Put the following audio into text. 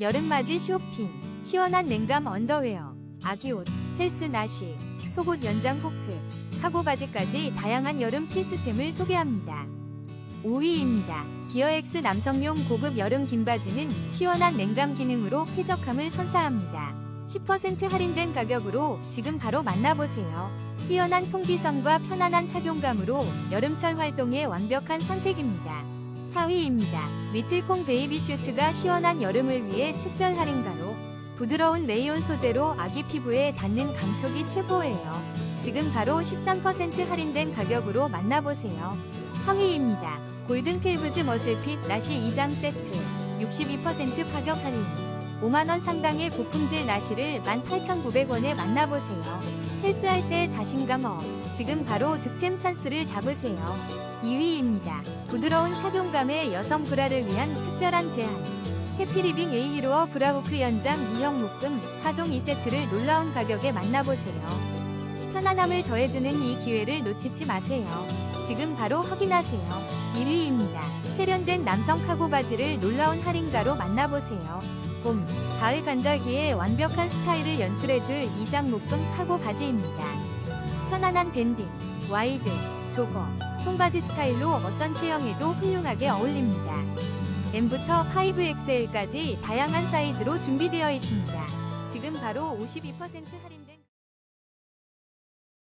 여름맞이 쇼핑, 시원한 냉감 언더웨어, 아기옷, 헬스 나시, 속옷 연장 후크, 카고 바지까지 다양한 여름 필수템을 소개합니다. 5위입니다. 기어엑스 남성용 고급 여름 긴 바지는 시원한 냉감 기능으로 쾌적함을 선사합니다. 10% 할인된 가격으로 지금 바로 만나보세요. 뛰어난 통기성과 편안한 착용감으로 여름철 활동에 완벽한 선택입니다. 4위입니다. 리틀콩 베이비 슈트가 시원한 여름을 위해 특별 할인가로 부드러운 레이온 소재로 아기 피부에 닿는 감촉이 최고예요. 지금 바로 13% 할인된 가격으로 만나보세요. 3위입니다. 골든 켈브즈 머슬핏 나시 2장 세트 62% 가격 할인 5만원 상당의 고품질 나시를 18,900원에 만나보세요. 헬스할 때 자신감 업 지금 바로 득템 찬스를 잡으세요. 2위입니다. 부드러운 착용감의 여성 브라를 위한 특별한 제안. 해피리빙 에이히로어 브라우크 연장 2형 묶음 4종 2세트를 놀라운 가격에 만나보세요. 편안함을 더해주는 이 기회를 놓치지 마세요. 지금 바로 확인하세요. 1위입니다. 세련된 남성 카고 바지를 놀라운 할인가로 만나보세요. 봄, 가을 간절기에 완벽한 스타일을 연출해줄 이장 묶음 카고 바지입니다. 편안한 밴딩, 와이드, 조거, 통바지 스타일로 어떤 체형에도 훌륭하게 어울립니다. M부터 5XL까지 다양한 사이즈로 준비되어 있습니다. 지금 바로 52% 할인된